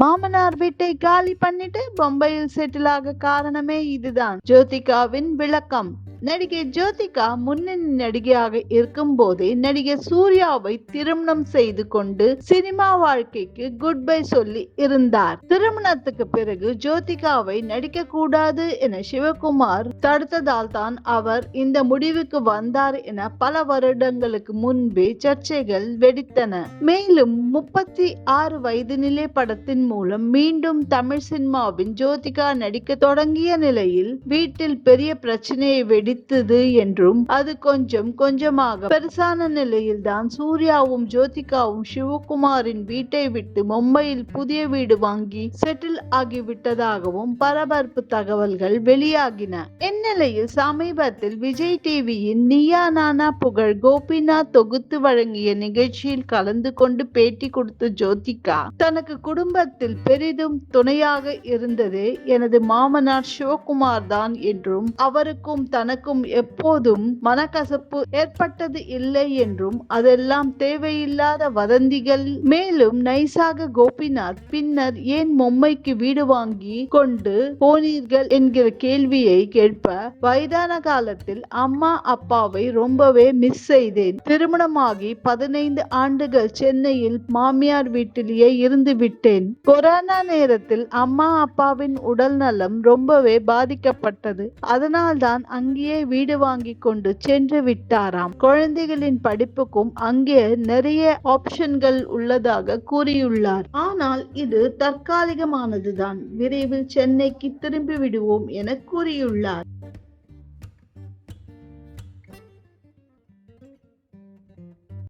மாமனார் வீட்டை காலி பண்ணிட்டு பொம்பையில் செட்டில் ஆக காரணமே இதுதான். ஜோதிகாவின் விளக்கம். நடிகை ஜோதிகா முன்னணி நடிகையாக இருக்கும் போதே நடிகர் சூர்யாவை திருமணம் செய்து கொண்டு சினிமா வாழ்க்கைக்கு குட் பை சொல்லி இருந்தார். திருமணத்துக்கு பிறகு ஜோதிகாவை நடிக்க கூடாது என சிவகுமார் தடுத்ததால் தான் அவர் இந்த முடிவுக்கு வந்தார் என பல வருடங்களுக்கு முன்பே சர்ச்சைகள் வெடித்தன. மேலும் முப்பத்தி ஆறு வயது நிலை படத்தின் மூலம் மீண்டும் தமிழ் சினிமாவின் ஜோதிகா நடிக்க தொடங்கிய நிலையில் வீட்டில் பெரிய பிரச்சனையை வெடி வெடித்தது என்றும் அது கொஞ்சம் கொஞ்சமாக பெருசான நிலையில் தான் சூர்யாவும் ஜோதிகாவும் சிவகுமாரின் வீட்டை விட்டு மும்பையில் புதிய வீடு வாங்கி செட்டில் ஆகிவிட்டதாகவும் பரபரப்பு தகவல்கள் வெளியாகின. இந்நிலையில் சமீபத்தில் விஜய் டிவியின் நியா நானா புகழ் கோபிநாத் தொகுத்து வழங்கிய நிகழ்ச்சியில் கலந்து கொண்டு பேட்டி கொடுத்த ஜோதிகா தனக்கு குடும்பத்தில் பெரிதும் துணையாக இருந்தது. எனது மாமனார் சிவகுமார் தான் என்றும் அவருக்கும் தனக்கு தனக்கும் எப்போதும் மனக்கசப்பு ஏற்பட்டது இல்லை என்றும் அதெல்லாம் தேவையில்லாத வதந்திகள். மேலும் நைசாக கோபிநாத் பின்னர் ஏன் பொம்மைக்கு வீடு வாங்கி கொண்டு போனீர்கள் என்கிற கேள்வியை கேட்ப வயதான காலத்தில் அம்மா அப்பாவை ரொம்பவே மிஸ் செய்தேன். திருமணமாகி பதினைந்து ஆண்டுகள் சென்னையில் மாமியார் வீட்டிலேயே இருந்து விட்டேன். கொரோனா நேரத்தில் அம்மா அப்பாவின் உடல் நலம் ரொம்பவே பாதிக்கப்பட்டது. அதனால்தான் அங்கே அங்கேயே வீடு வாங்கி கொண்டு சென்று விட்டாராம். குழந்தைகளின் படிப்புக்கும் அங்கே நிறைய ஆப்ஷன்கள் உள்ளதாக கூறியுள்ளார். ஆனால் இது தற்காலிகமானதுதான். விரைவில் சென்னைக்கு திரும்பி விடுவோம் என கூறியுள்ளார்.